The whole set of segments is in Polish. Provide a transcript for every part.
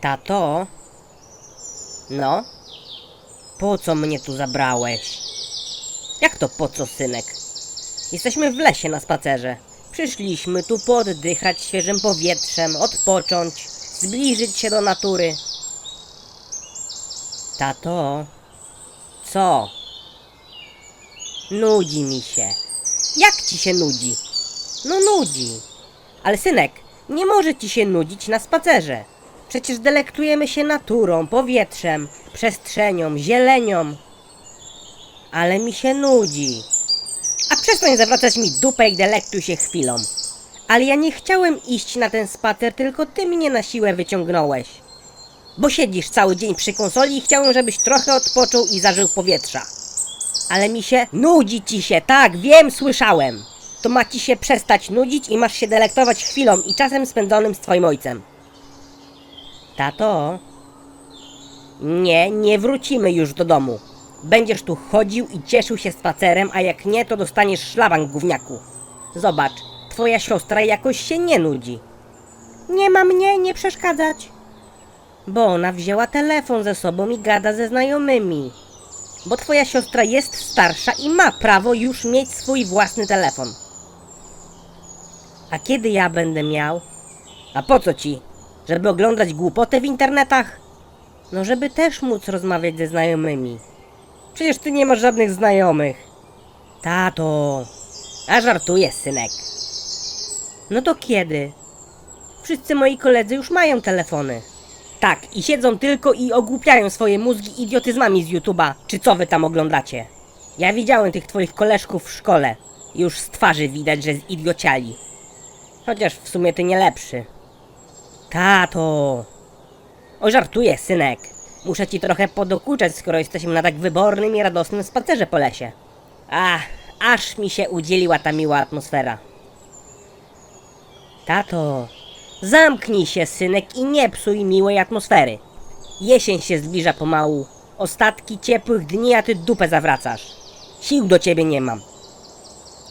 Tato? No? Po co mnie tu zabrałeś? Jak to po co, synek? Jesteśmy w lesie na spacerze. Przyszliśmy tu pooddychać świeżym powietrzem, odpocząć, zbliżyć się do natury. Tato? Co? Nudzi mi się. Jak ci się nudzi? No nudzi. Ale synek, nie może ci się nudzić na spacerze. Przecież delektujemy się naturą, powietrzem, przestrzenią, zielenią. Ale mi się nudzi. A przestań zawracać mi dupę i delektuj się chwilą. Ale ja nie chciałem iść na ten spacer, tylko ty mnie na siłę wyciągnąłeś. Bo siedzisz cały dzień przy konsoli i chciałem, żebyś trochę odpoczął i zażył powietrza. Ale mi się nudzi ci się, tak, wiem, słyszałem. To ma ci się przestać nudzić i masz się delektować chwilą i czasem spędzonym z twoim ojcem. Tato? Nie, nie wrócimy już do domu. Będziesz tu chodził i cieszył się spacerem, a jak nie, to dostaniesz szlaban gówniaku. Zobacz, twoja siostra jakoś się nie nudzi. Nie ma mnie nie przeszkadzać. Bo ona wzięła telefon ze sobą i gada ze znajomymi. Bo twoja siostra jest starsza i ma prawo już mieć swój własny telefon. A kiedy ja będę miał? A po co ci? Żeby oglądać głupotę w internetach? No, żeby też móc rozmawiać ze znajomymi. Przecież ty nie masz żadnych znajomych. Tato, a żartuję, synek. No to kiedy? Wszyscy moi koledzy już mają telefony. Tak, i siedzą tylko i ogłupiają swoje mózgi idiotyzmami z YouTube'a, czy co wy tam oglądacie. Ja widziałem tych twoich koleżków w szkole. Już z twarzy widać, że zidiociali. Chociaż w sumie ty nie lepszy. Tato! O, żartuję, synek. Muszę ci trochę podokuczać, skoro jesteśmy na tak wybornym i radosnym spacerze po lesie. Ach, aż mi się udzieliła ta miła atmosfera. Tato, zamknij się, synek, i nie psuj miłej atmosfery. Jesień się zbliża pomału. Ostatki ciepłych dni, a ty dupę zawracasz. Sił do ciebie nie mam.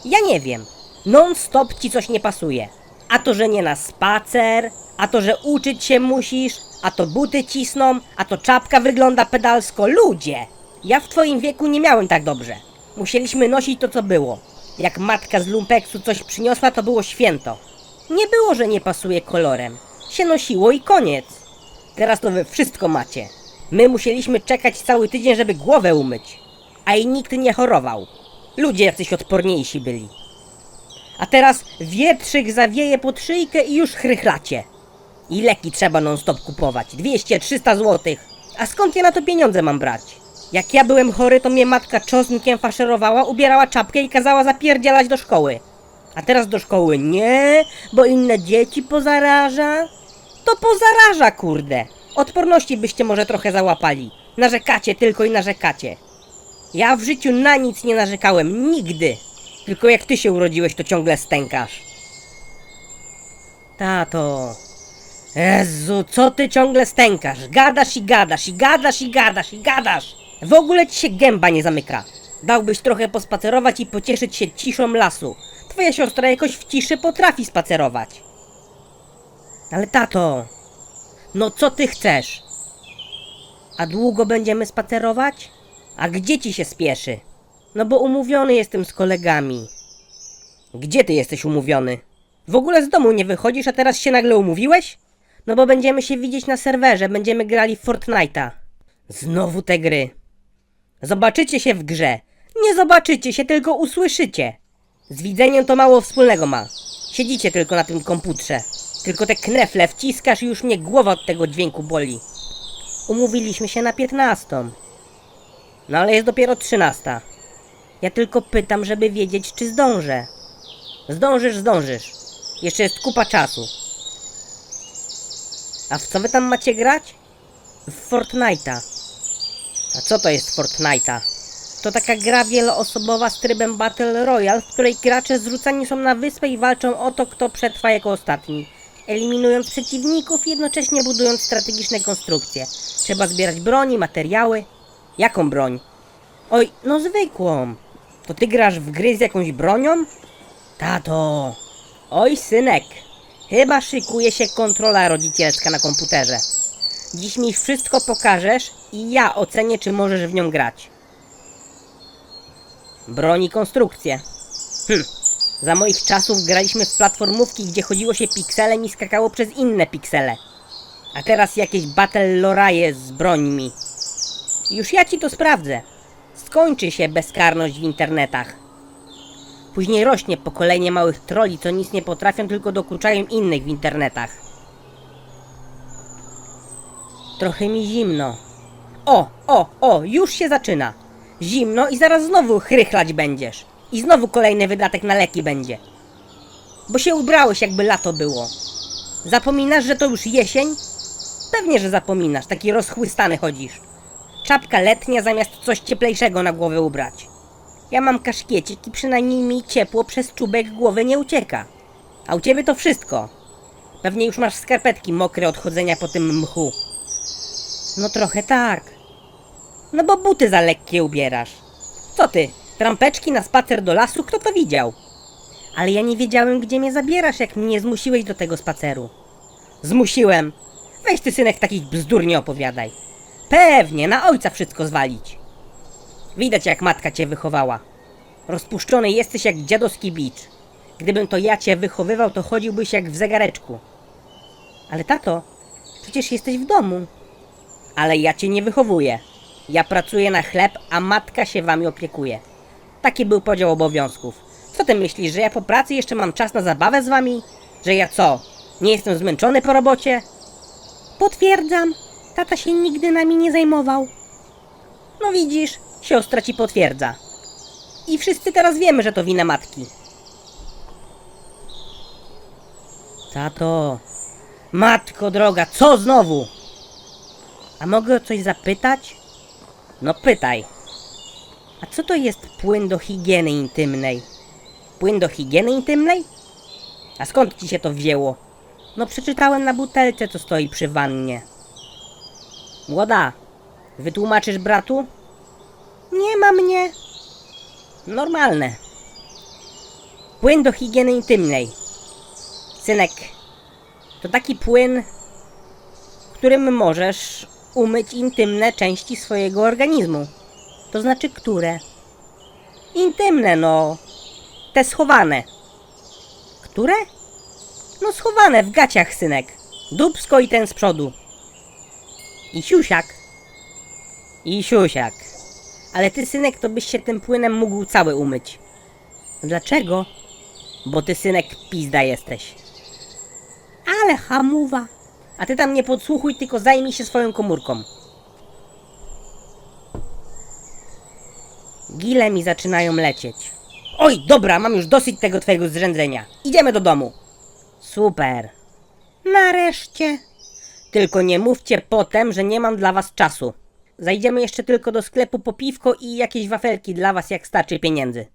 Ja nie wiem. Non-stop ci coś nie pasuje. A to, że nie na spacer, a to, że uczyć się musisz, a to buty cisną, a to czapka wygląda pedalsko. Ludzie! Ja w twoim wieku nie miałem tak dobrze. Musieliśmy nosić to, co było. Jak matka z lumpeksu coś przyniosła, to było święto. Nie było, że nie pasuje kolorem. Się nosiło i koniec. Teraz to wy wszystko macie. My musieliśmy czekać cały tydzień, żeby głowę umyć. A i nikt nie chorował. Ludzie jacyś odporniejsi byli. A teraz wietrzyk zawieje pod szyjkę i już chrychlacie. I leki trzeba non-stop kupować. 200-300 złotych. A skąd ja na to pieniądze mam brać? Jak ja byłem chory, to mnie matka czosnkiem faszerowała, ubierała czapkę i kazała zapierdzielać do szkoły. A teraz do szkoły nie, bo inne dzieci pozaraża. To pozaraża, kurde. Odporności byście może trochę załapali. Narzekacie tylko i narzekacie. Ja w życiu na nic nie narzekałem, nigdy. Tylko jak ty się urodziłeś, to ciągle stękasz. Tato. Jezu, co ty ciągle stękasz? Gadasz i gadasz, i gadasz, i gadasz, i gadasz. W ogóle ci się gęba nie zamyka. Dałbyś trochę pospacerować i pocieszyć się ciszą lasu. Twoja siostra jakoś w ciszy potrafi spacerować. Ale tato, no co ty chcesz? A długo będziemy spacerować? A gdzie ci się spieszy? No bo umówiony jestem z kolegami. Gdzie ty jesteś umówiony? W ogóle z domu nie wychodzisz, a teraz się nagle umówiłeś? No bo będziemy się widzieć na serwerze, będziemy grali w Fortnite'a. Znowu te gry. Zobaczycie się w grze. Nie zobaczycie się, tylko usłyszycie. Z widzeniem to mało wspólnego ma. Siedzicie tylko na tym komputrze. Tylko te knefle wciskasz i już mnie głowa od tego dźwięku boli. Umówiliśmy się na 15. No ale jest dopiero 13. Ja tylko pytam, żeby wiedzieć, czy zdążę. Zdążysz, zdążysz. Jeszcze jest kupa czasu. A w co wy tam macie grać? W Fortnite'a. A co to jest Fortnite'a? To taka gra wieloosobowa z trybem Battle Royale, w której gracze zrzucani są na wyspę i walczą o to, kto przetrwa jako ostatni. Eliminując przeciwników, jednocześnie budując strategiczne konstrukcje. Trzeba zbierać broń i materiały. Jaką broń? Oj, no zwykłą. To ty grasz w gry z jakąś bronią? Tato. Oj, synek. Chyba szykuje się kontrola rodzicielska na komputerze. Dziś mi wszystko pokażesz i ja ocenię, czy możesz w nią grać. Broń i konstrukcje. Hm. Za moich czasów graliśmy w platformówki, gdzie chodziło się pikselem i skakało przez inne piksele. A teraz jakieś battle loraje z brońmi. Już ja ci to sprawdzę. Skończy się bezkarność w internetach. Później rośnie pokolenie małych troli, co nic nie potrafią, tylko dokuczają innych w internetach. Trochę mi zimno. O, o, o, już się zaczyna. Zimno i zaraz znowu chrychlać będziesz. I znowu kolejny wydatek na leki będzie. Bo się ubrałeś jakby lato było. Zapominasz, że to już jesień? Pewnie, że zapominasz, taki rozchłystany chodzisz. Czapka letnia zamiast coś cieplejszego na głowę ubrać. Ja mam kaszkiecik i przynajmniej mi ciepło przez czubek głowy nie ucieka. A u ciebie to wszystko. Pewnie już masz skarpetki mokre od chodzenia po tym mchu. No trochę tak. No bo buty za lekkie ubierasz. Co ty, trampeczki na spacer do lasu? Kto to widział? Ale ja nie wiedziałem, gdzie mnie zabierasz, jak mnie zmusiłeś do tego spaceru. Zmusiłem. Weź ty, synek, takich bzdur nie opowiadaj. Pewnie, na ojca wszystko zwalić. Widać, jak matka cię wychowała. Rozpuszczony jesteś jak dziadowski bicz. Gdybym to ja cię wychowywał, to chodziłbyś jak w zegareczku. Ale tato, przecież jesteś w domu. Ale ja cię nie wychowuję. Ja pracuję na chleb, a matka się wami opiekuje. Taki był podział obowiązków. Co ty myślisz, że ja po pracy jeszcze mam czas na zabawę z wami? Że ja co? Nie jestem zmęczony po robocie? Potwierdzam. Tata się nigdy nami nie zajmował. No widzisz, siostra ci potwierdza. I wszyscy teraz wiemy, że to wina matki. Tato, matko droga, co znowu? A mogę o coś zapytać? No pytaj. A co to jest płyn do higieny intymnej? Płyn do higieny intymnej? A skąd ci się to wzięło? No przeczytałem na butelce, co stoi przy wannie. Młoda, wytłumaczysz bratu? Nie ma mnie. Normalne. Płyn do higieny intymnej. Synek, to taki płyn, którym możesz umyć intymne części swojego organizmu. To znaczy które? Intymne, no. Te schowane. Które? No schowane w gaciach, synek. Dubsko i ten z przodu. I siusiak. I siusiak. Ale ty, synek, to byś się tym płynem mógł cały umyć. Dlaczego? Bo ty, synek, pizda jesteś. Ale hamuwa. A ty tam nie podsłuchuj, tylko zajmij się swoją komórką. Gile mi zaczynają lecieć. Oj, dobra, mam już dosyć tego twojego zrzędzenia. Idziemy do domu. Super. Nareszcie. Tylko nie mówcie potem, że nie mam dla was czasu. Zajdziemy jeszcze tylko do sklepu po piwko i jakieś wafelki dla was, jak starczy pieniędzy.